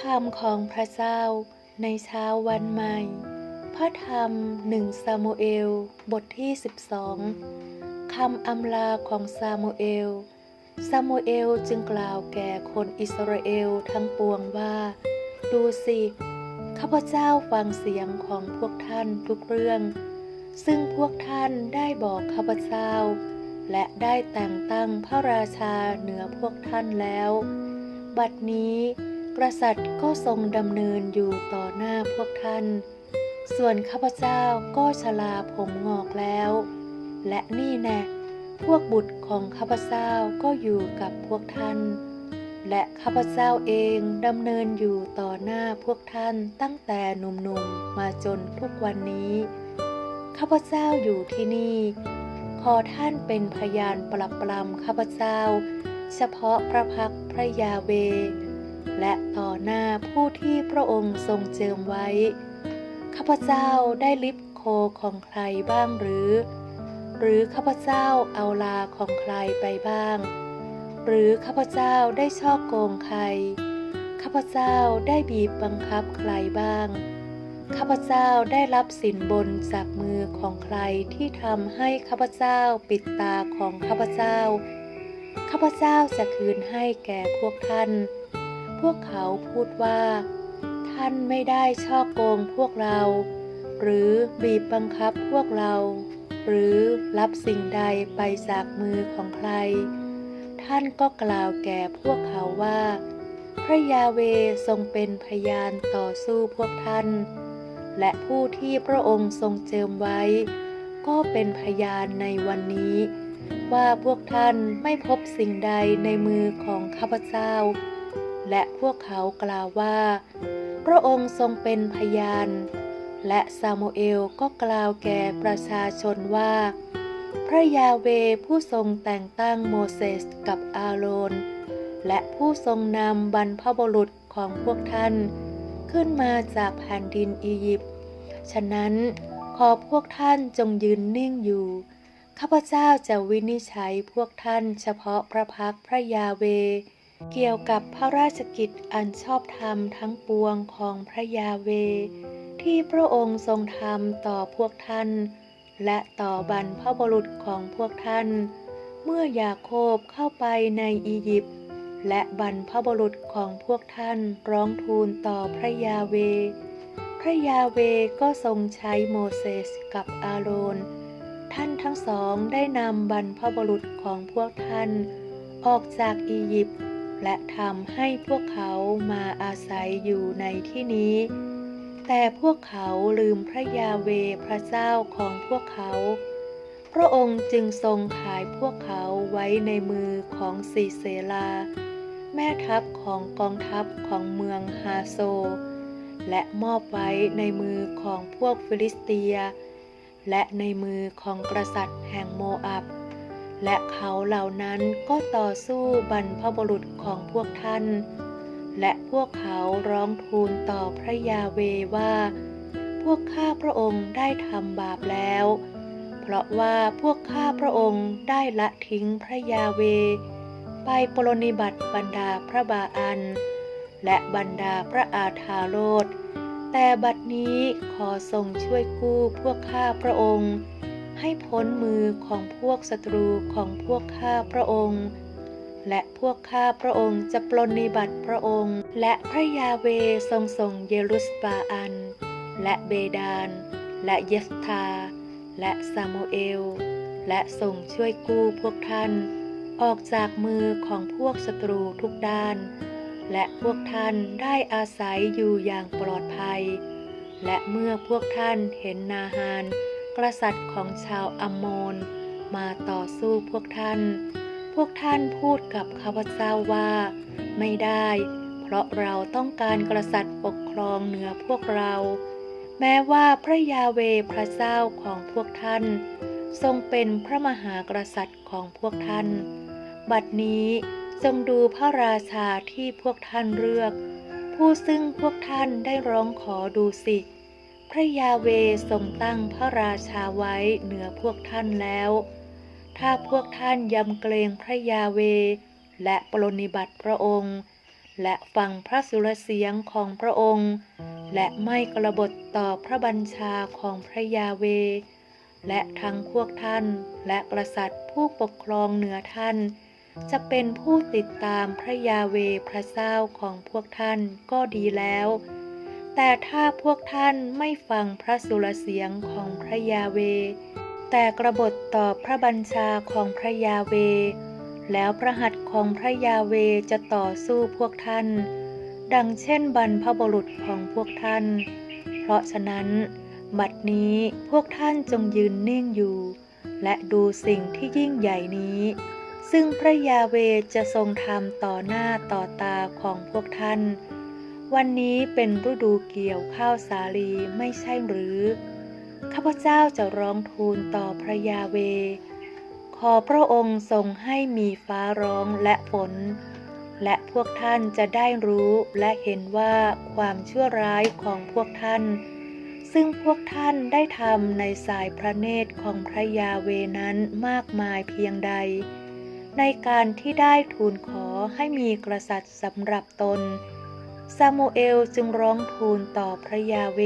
คำของพระเจ้าในเช้าวันใหม่ พระธรรมหนึ่งซามูเอล บทที่ 12 คำอำลาของซามูเอล ซามูเอลจึงกล่าวแก่คนอิสราเอลทั้งปวงว่า ดูสิ ข้าพเจ้าฟังเสียงของพวกท่านทุกเรื่อง ซึ่งพวกท่านได้บอกข้าพเจ้า และได้แต่งตั้งพระราชาเหนือพวกท่านแล้ว บัดนี้ กษัตริย์ก็ทรงดำเนินอยู่ต่อหน้าพวกท่าน ส่วนข้าพเจ้าก็ชลาผมงอกแล้ว และนี่แน่พวกบุตรของข้าพเจ้าก็อยู่กับพวกท่าน และข้าพเจ้าเองดำเนินอยู่ต่อหน้าพวกท่านตั้งแต่หนุ่มๆมาจนทุกวันนี้ ข้าพเจ้าอยู่ที่นี่ ขอท่านเป็นพยานปรับปรำข้าพเจ้า เฉพาะพระพักพระยาเว และต่อหน้าผู้ที่พระองค์ทรงเจิมไว้ ข้าพเจ้าได้ลิบโคของใครบ้างหรือ หรือข้าพเจ้าเอาลาของใครไปบ้าง หรือข้าพเจ้าได้ช่อโกงใคร ข้าพเจ้าได้บีบบังคับใครบ้าง ข้าพเจ้าได้รับสินบนจากมือของใครที่ทำให้ข้าพเจ้าปิดตาของข้าพเจ้า ข้าพเจ้าจะคืนให้แก่พวกท่าน พวกเขาพูดว่า ท่านไม่ได้ช่อโกงพวกเรา หรือบีบบังคับพวกเรา หรือรับสิ่งใดไปจากมือของใคร ท่านก็กล่าวแก่พวกเขาว่า พระยาเวทรงเป็นพยานต่อสู้พวกท่าน และผู้ที่พระองค์ทรงเจิมไว้ ก็เป็นพยานในวันนี้ว่าพวกท่านไม่พบสิ่งใดในมือของข้าพเจ้า และพวกเขากล่าวว่า พระองค์ทรงเป็นพยาน และซามูเอลก็กล่าวแก่ประชาชนว่า พระยาเวผู้ทรงแต่งตั้งโมเสสกับอาโรน และผู้ทรงนำบรรพบุรุษของพวกท่าน ขึ้นมาจากแผ่นดินอียิปต์ ฉะนั้นขอพวกท่านจงยืนนิ่งอยู่ ข้าพเจ้าจะวินิจฉัยพวกท่านเฉพาะพระพักพระยาเว เกี่ยวกับพระราชกิจอันชอบธรรมทั้งปวงของพระยาเว ที่พระองค์ทรงทำต่อพวกท่าน และต่อบรรพบุรุษของพวกท่าน เมื่อยาโคบเข้าไปในอียิปต์และบรรพบุรุษของพวกท่านร้องทูลต่อพระยาเว พระยาเวก็ทรงใช้โมเสสกับอาโรน ท่านทั้งสองได้นำบรรพบุรุษของพวกท่าน ออกจากอียิปต์ และทำให้พวกเขามาอาศัยอยู่ในที่นี้ แต่พวกเขาลืมพระยาเวพระเจ้าของพวกเขา พระองค์จึงทรงขายพวกเขาไว้ในมือของซีเซลา แม่ทัพของกองทัพของเมืองฮาโซ และมอบไว้ในมือของพวกฟิลิสเตีย และในมือของกษัตริย์แห่งโมอับ และเขาเหล่านั้นก็ต่อสู้บรรพบุรุษของพวกท่าน และพวกเขาร้องทูลต่อพระยาเวว่า พวกข้าพระองค์ได้ทำบาปแล้ว เพราะว่าพวกข้าพระองค์ได้ละทิ้งพระยาเว ไปปรนนิบัติบรรดาพระบาอัน และบรรดาพระอาธาโรธแต่บัดนี้ขอทรงช่วยกู้พวกข้าพระองค์ ให้พ้นมือของพวกศัตรูของพวกข้าพระองค์ และพวกข้าพระองค์จะปลนนิบัติพระองค์ และพระยาเวทรงส่งเยรุสบาอัน และเบดาน และเยสธาและซามูเอล และทรงช่วยกู้พวกท่าน ออกจากมือของพวกศัตรูทุกด้าน และพวกท่านได้อาศัยอยู่อย่างปลอดภัย และเมื่อพวกท่านเห็นนาฮาน กษัตริย์ของชาวอมโมน มาต่อสู้พวกท่าน พวกท่านพูดกับข้าพเจ้าว่า ไม่ได้ เพราะเราต้องการกษัตริย์ปกครองเหนือพวกเรา แม้ว่าพระยาเวพระเจ้าของพวกท่าน ทรงเป็นพระมหากษัตริย์ของพวกท่าน บัดนี้จงดูพระราชาที่พวกท่านเลือก ผู้ซึ่งพวกท่านได้ร้องขอดูสิ พระยาเวทรงตั้งพระราชาไว้เหนือพวกท่านแล้ว ถ้าพวกท่านยำเกรงพระยาเว และปรนนิบัติพระองค์ และฟังพระสุรเสียงของพระองค์ และไม่กระบฏต่อพระบัญชาของพระยาเว และทั้งพวกท่านและกษัตริย์ผู้ปกครองเหนือท่าน จะเป็นผู้ติดตามพระยาเวพระเจ้าของพวกท่านก็ดีแล้ว แต่ถ้าพวกท่านไม่ฟังพระสุรเสียงของพระยาเว แต่กระบฏต่อพระบัญชาของพระยาเว แล้วพระหัตถ์ของพระยาเวจะต่อสู้พวกท่าน ดังเช่นบรรพบุรุษของพวกท่าน เพราะฉะนั้นบัดนี้พวกท่านจงยืนนิ่งอยู่ และดูสิ่งที่ยิ่งใหญ่นี้ ซึ่งพระยาเวจะทรงทำต่อหน้าต่อตาของพวกท่าน วันนี้เป็นฤดูเกี่ยวข้าวสาลีไม่ใช่หรือ ข้าพเจ้าจะร้องทูลต่อพระยาเว ขอพระองค์ทรงให้มีฟ้าร้องและฝน และพวกท่านจะได้รู้และเห็นว่าความชั่วร้ายของพวกท่าน ซึ่งพวกท่านได้ทำในสายพระเนตรของพระยาเวนั้นมากมายเพียงใด ในการที่ได้ทูลขอให้มีกษัตริย์สำหรับตน ซามูเอลจึงร้องทูลต่อพระยาเว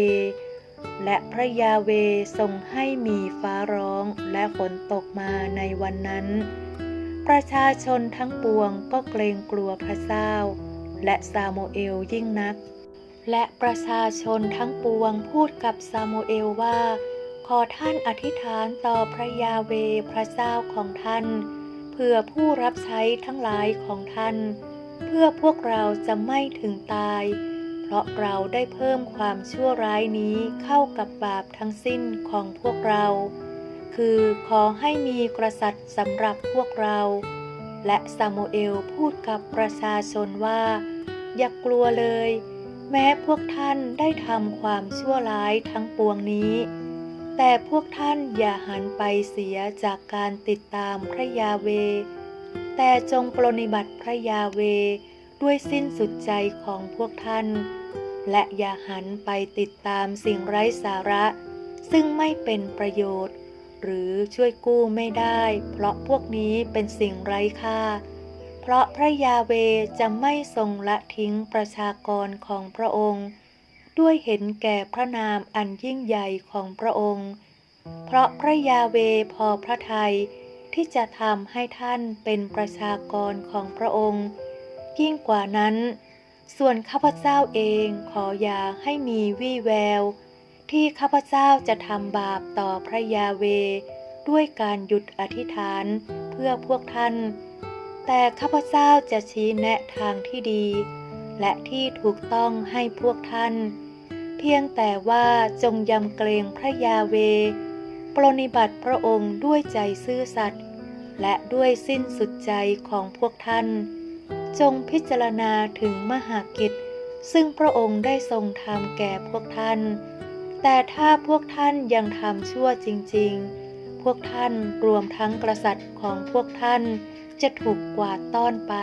และพระยาเวทรงให้มีฟ้าร้องและฝนตกมาในวันนั้น ประชาชนทั้งปวงก็เกรงกลัวพระเจ้า และซามูเอลยิ่งนัก และประชาชนทั้งปวงพูดกับซามูเอลว่า ขอท่านอธิษฐานต่อพระยาเวพระเจ้าของท่าน เพื่อผู้รับใช้ทั้งหลายของท่าน เพื่อพวกเราจะไม่ถึงตาย เพราะเราได้เพิ่มความชั่วร้ายนี้เข้ากับบาปทั้งสิ้นของพวกเรา คือขอให้มีกษัตริย์สำหรับพวกเรา และซามูเอลพูดกับประชาชนว่า อย่ากลัวเลย แม้พวกท่านได้ทำความชั่วร้ายทั้งปวงนี้แต่พวกท่านอย่าหันไปเสียจากการติดตามพระยาเว แต่จงปรนนิบัติพระยาเวด้วยสิ้นสุดใจของพวกท่าน และอย่าหันไปติดตามสิ่งไร้สาระ ซึ่งไม่เป็นประโยชน์ หรือช่วยกู้ไม่ได้ เพราะพวกนี้เป็นสิ่งไร้ค่า เพราะพระยาเวจะไม่ทรงละทิ้งประชากรของพระองค์ ด้วยเห็นแก่พระนามอันยิ่งใหญ่ของพระองค์ เพราะพระยาเวพอพระทัย ที่จะทำให้ท่านเป็นประชากรของพระองค์ ยิ่งกว่านั้น ส่วนข้าพเจ้าเองขออย่าให้มีวี่แวว ที่ข้าพเจ้าจะทำบาปต่อพระยาเว ด้วยการหยุดอธิษฐานเพื่อพวกท่าน แต่ข้าพเจ้าจะชี้แนะทางที่ดี และที่ถูกต้องให้พวกท่าน เพียงแต่ว่าจงยำเกรงพระยาเวปรนนิบัติพระองค์ด้วยใจซื่อสัตย์ และด้วยสิ้นสุดใจของพวกท่าน จงพิจารณาถึงมหากิจ ซึ่งพระองค์ได้ทรงทำแก่พวกท่าน แต่ถ้าพวกท่านยังทำชั่วจริง ๆ พวกท่านรวมทั้งกษัตริย์ของพวกท่านจะถูกกวาดต้อนไป